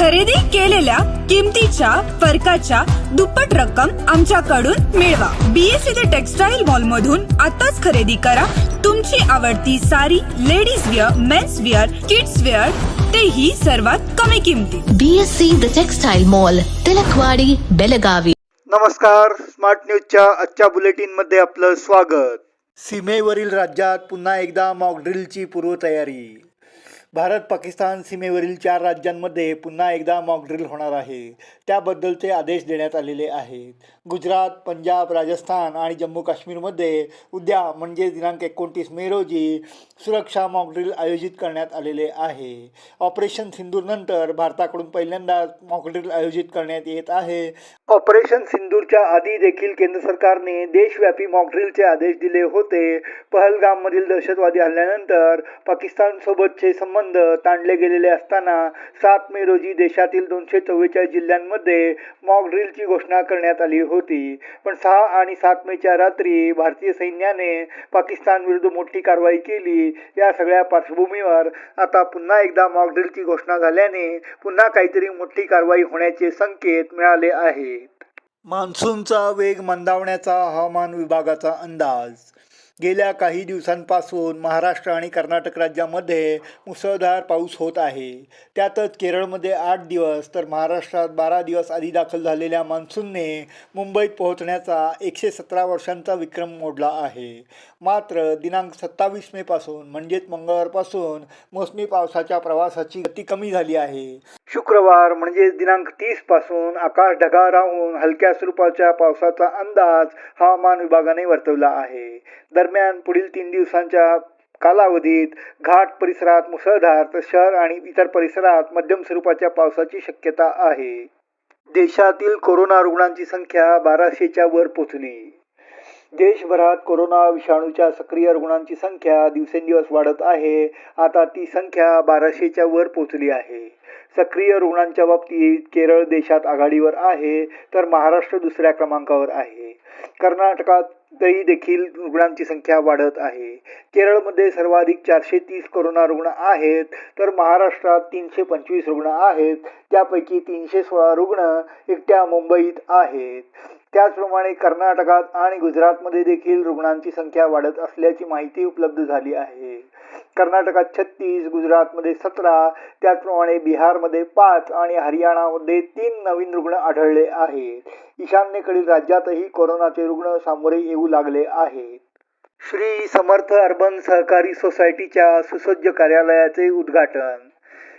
खरेदी केलेल्या किमतीच्या फरकाच्या दुप्पट रक्कम आमच्याकडून मिळवा. बीएससी ते टेक्सटाईल मॉल मधून आताच खरेदी करा. तुमची आवडती sari ladies wear men's wear kids wear तेही सर्वात कमी किमतीत BSC the textile mall Tilakwadi Belagavi. नमस्कार. स्मार्ट न्यूजच्या आजच्या बुलेटिनमध्ये आपलं स्वागत. सीमेवरील राज्यात पुन्हा एकदा मॉकड्रिलची पूर्वतयारी. भारत पाकिस्तान सीमेवरील चार राज्यांमध्ये पुन्हा एकदा मॉकड्रिल होणार आहे. त्याबद्दलचे आदेश देण्यात आलेले आहेत. गुजरात पंजाब राजस्थान आणि जम्मू काश्मीरमध्ये उद्या म्हणजे दिनांक एकोणतीस मे रोजी सुरक्षा मॉकड्रिल आयोजित करण्यात आलेले आहे. ऑपरेशन सिंदूरनंतर भारताकडून पहिल्यांदाच मॉकड्रिल आयोजित करण्यात येत आहे. ऑपरेशन सिंदूरच्या आधी देखील केंद्र सरकारने देशव्यापी मॉकड्रिलचे आदेश दिले होते. पहलगाममधील दहशतवादी हल्ल्यानंतर पाकिस्तानसोबतचे संबंध संबंध ताणले गेलेले असताना सात मे रोजी देशातील दोनशे चव्वेचाळीस जिल्ह्यांमध्ये मॉकड्रिलची घोषणा करण्यात आली होती. पण सहा आणि सात मेच्या रात्री भारतीय सैन्याने पाकिस्तान विरुद्ध मोठी कारवाई केली. या सगळ्या पार्श्वभूमीवर आता पुन्हा एकदा मॉकड्रिलची घोषणा झाल्याने पुन्हा काहीतरी मोठी कारवाई होण्याचे संकेत मिळाले आहेत. मान्सूनचा वेग मंदावण्याचा हवामान विभागाचा अंदाज गेल्या काही दिवसांपासून महाराष्ट्र आणि कर्नाटक राज्यामध्ये मुसळधार पाऊस होत आहे. त्यातच केरळमध्ये आठ दिवस तर महाराष्ट्रात बारा दिवस आधी दाखल झालेल्या मान्सूनने मुंबईत पोहोचण्याचा एकशे सतरा वर्षांचा विक्रम मोडला आहे. मात्र दिनांक सत्तावीस मेपासून म्हणजेच मंगळवारपासून मोसमी पावसाच्या प्रवासाची गती कमी झाली आहे. शुक्रवार म्हणजे दिनांक तीसपासून आकाश ढगाळ राहून हलक्या स्वरूपाच्या पावसाचा अंदाज हवामान विभागाने वर्तवला आहे. दरम्यान पुढील तीन दिवसांच्या कालावधीत घाट परिसरात मुसळधार तर शहर आणि इतर परिसरात मध्यम स्वरूपाच्या पावसाची शक्यता आहे. देशातील कोरोना रुग्णांची संख्या बाराशेच्या वर पोचली देशभरात कोरोना विषाणूच्या सक्रिय रुग्णांची संख्या दिवसेंदिवस वाढत आहे. आता ती संख्या बाराशेच्या वर पोचली आहे. सक्रिय रुग्णांच्या बाबतीत केरळ देशात आघाडीवर आहे तर महाराष्ट्र दुसऱ्या क्रमांकावर आहे. कर्नाटकात तरी देखील रुग्णांची संख्या वाढत आहे. केरळमध्ये सर्वाधिक चारशे तीस कोरोना रुग्ण आहेत तर महाराष्ट्रात तीनशे पंचवीस रुग्ण आहेत त्यापैकी तीनशे सोळा रुग्ण एकट्या मुंबईत आहेत. त्याचप्रमाणे कर्नाटकात आणि गुजरातमध्ये देखील रुग्णांची संख्या वाढत असल्याची माहिती उपलब्ध झाली आहे. कर्नाटकात छत्तीस गुजरातमध्ये सतरा त्याचप्रमाणे बिहारमध्ये पाच आणि हरियाणामध्ये तीन नवीन रुग्ण आढळले आहेत. ईशान्येकडील राज्यातही कोरोनाचे रुग्ण सामोरे येऊ लागले आहेत. श्री समर्थ अर्बन सहकारी सोसायटीच्या सुसज्ज कार्यालयाचे उद्घाटन.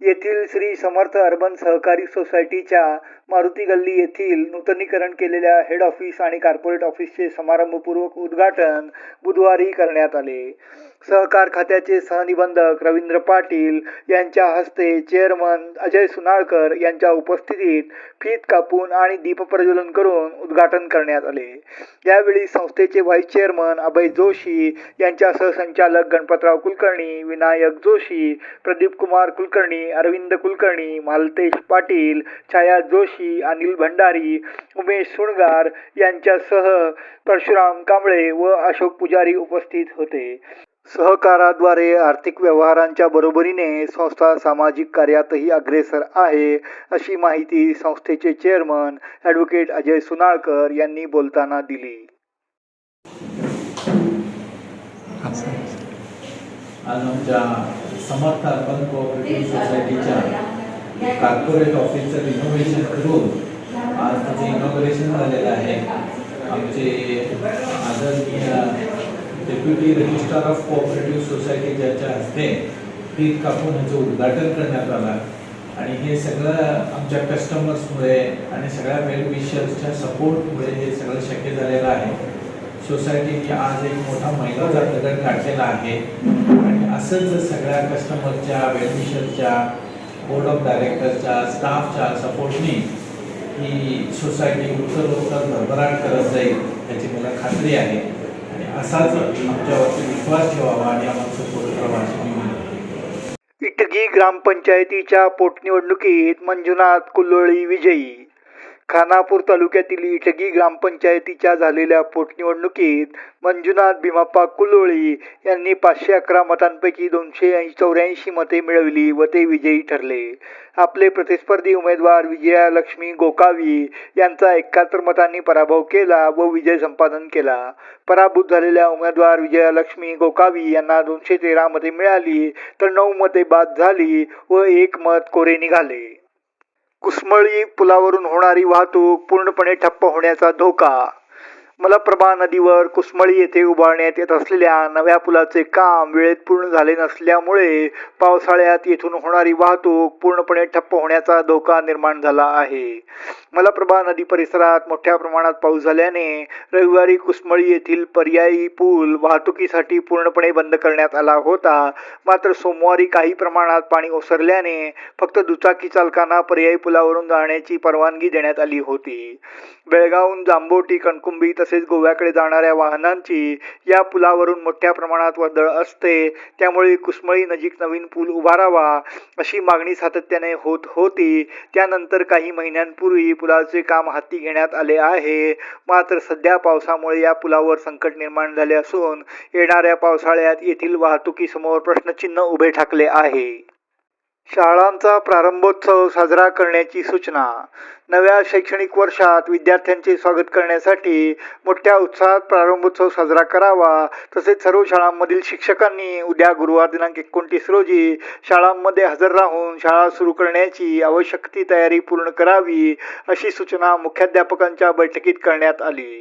येथील श्री समर्थ अर्बन सहकारी सोसायटीच्या मारुती गल्ली येथील नूतनीकरण केलेल्या हेड ऑफिस आणि कार्पोरेट ऑफिसचे समारंभपूर्वक उद्घाटन बुधवारी करण्यात आले. सहकार खात्याचे सहनिबंधक रवींद्र पाटील यांच्या हस्ते चेअरमन अजय सुनाळकर यांच्या उपस्थितीत फीत कापून आणि दीपप्रज्वलन करून उद्घाटन करण्यात आले. यावेळी संस्थेचे व्हाईस चेअरमन अभय जोशी यांच्या सहसंचालक गणपतराव कुलकर्णी विनायक जोशी प्रदीप कुमार कुलकर्णी अरविंद कुलकर्णी मालतेश पाटील छाया जोशी अनिल भंडारी उमेश सुणगार यांच्यासह परशुराम कांबळे व अशोक पुजारी उपस्थित होते. सहकाराद्वारे आर्थिक व्यवहारांच्या बरोबरीने संस्था सामाजिक कार्यातही अग्रेसर आहे अशी माहिती संस्थेचे चेअरमन ॲडव्होकेट अजय सुनाळकर यांनी बोलताना दिली. आज आमच्या समर्थ अर्बन कोऑपरेटिव्ह सोसायटीच्या कॉर्पोरेट ऑफिसचं रिनोव्हेशन करून आज त्याचं इनॉग्रेशन झालेलं आहे. आमचे आदरणीय deputy registrar of cooperative society ज्याच्या हस्ते ती कापून ह्याचं उद्घाटन करण्यात आलं. आणि हे सगळं आमच्या कस्टमर्समुळे आणि सगळ्या वेलविशर्सच्या सपोर्टमुळे हे सगळं शक्य झालेलं आहे. सोसायटीने आज एक मोठा महिलाचा दगड काढलेला आहे. आणि असंच सगळ्या कस्टमरच्या वेलविशर्सच्या बोर्ड ऑफ डायरेक्टरच्या स्टाफच्या सपोर्टनी ही सोसायटी उत्तरोत्तर भरभराट करत जाईल याची मला खात्री आहे. आणि असाच आमच्यावरती विश्वास ठेवावा आणि आम्हाला सपोर्ट करावा अशी मी इटगी ग्रामपंचायतीच्या पोटनिवडणुकीत मंजुनाथ कुल्लोळी विजयी. खानापूर तालुक्यातील इटगी ग्रामपंचायतीच्या झालेल्या पोटनिवडणुकीत मंजुनाथ भीमाप्पा कुलोळी यांनी पाचशे अकरा मतांपैकी दोनशे चौऱ्याऐंशी मते मिळवली व ते विजयी ठरले. आपले प्रतिस्पर्धी उमेदवार विजयालक्ष्मी गोकावी यांचा एकाहत्तर मतांनी पराभव केला व विजय संपादन केला. पराभूत झालेल्या उमेदवार विजयालक्ष्मी गोकावी यांना दोनशे तेरा मते मिळाली तर नऊ मते बाद झाली व एक मत कोरे निघाले. कुसमळी पुलावरून होणारी वाहतूक पूर्णपणे ठप्प होण्याचा धोका मलप्रभा नदीवर कुसमळी येथे उभारण्यात येत असलेल्या नव्या पुलाचे काम वेळेत पूर्ण झाले नसल्यामुळे पावसाळ्यात येथून होणारी वाहतूक पूर्णपणे ठप्प होण्याचा धोका निर्माण झाला आहे. मलप्रभा नदी परिसरात मोठ्या प्रमाणात पाऊस झाल्याने रविवारी कुसमळी येथील पर्यायी पूल वाहतुकीसाठी पूर्णपणे बंद करण्यात आला होता. मात्र सोमवारी काही प्रमाणात पाणी ओसरल्याने फक्त दुचाकी चालकांना पर्यायी पुलावरून जाण्याची परवानगी देण्यात आली होती. बेळगावहून जांबोटी कणकुंबी तसेच गोव्याकडे जाणाऱ्या वाहनांची या पुलावरून मोठ्या प्रमाणात वर्दळ असते. त्यामुळे कुसमळी नजीक नवीन पूल उभारावा अशी मागणी सातत्याने होत होती. त्यानंतर काही महिन्यांपूर्वी पुलाचे काम हाती घेण्यात आले आहे. मात्र सध्या पावसामुळे या पुलावर संकट निर्माण झाले असून येणाऱ्या पावसाळ्यात येथील वाहतुकीसमोर प्रश्नचिन्ह उभे ठाकले आहे. शाळांचा प्रारंभोत्सव साजरा करण्याची सूचना. नव्या शैक्षणिक वर्षात विद्यार्थ्यांचे स्वागत करण्यासाठी मोठ्या उत्साहात प्रारंभोत्सव साजरा करावा तसेच सर्व शाळांमधील शिक्षकांनी उद्या गुरुवार दिनांक एकोणतीस रोजी शाळांमध्ये हजर राहून शाळा सुरू करण्याची आवश्यक ती तयारी पूर्ण करावी अशी सूचना मुख्याध्यापकांच्या बैठकीत करण्यात आली.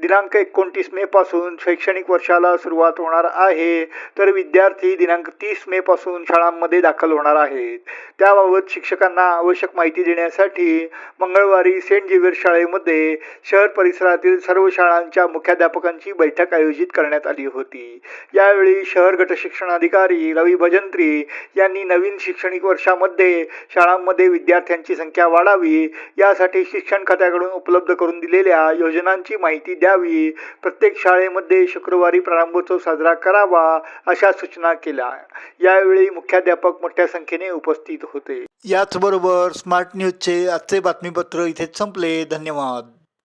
दिनांक एकोणतीस मे पासून शैक्षणिक वर्षाला सुरुवात होणार आहे तर विद्यार्थी दिनांक तीस मे पासून शाळांमध्ये दाखल होणार आहेत. त्याबाबत शिक्षकांना आवश्यक माहिती देण्यासाठी मंगळवारी सेंट जेवियर शाळेमध्ये शहर परिसरातील सर्व शाळांच्या मुख्याध्यापकांची बैठक आयोजित करण्यात आली होती. यावेळी शहर गट शिक्षणाधिकारी रवी भजंत्री यांनी नवीन शैक्षणिक वर्षामध्ये शाळांमध्ये विद्यार्थ्यांची संख्या वाढावी यासाठी शिक्षण खात्याकडून उपलब्ध करून दिलेल्या योजनांची माहिती द्यावी प्रत्येक शाळेमध्ये शुक्रवारी प्रारंभोत्सव साजरा करावा अशा सूचना केल्या. यावेळी मुख्याध्यापक मोठ्या संख्येने उपस्थित होते. याचबरोबर स्मार्ट न्यूजचे आजचे बातमीपत्र इथेच संपले. धन्यवाद.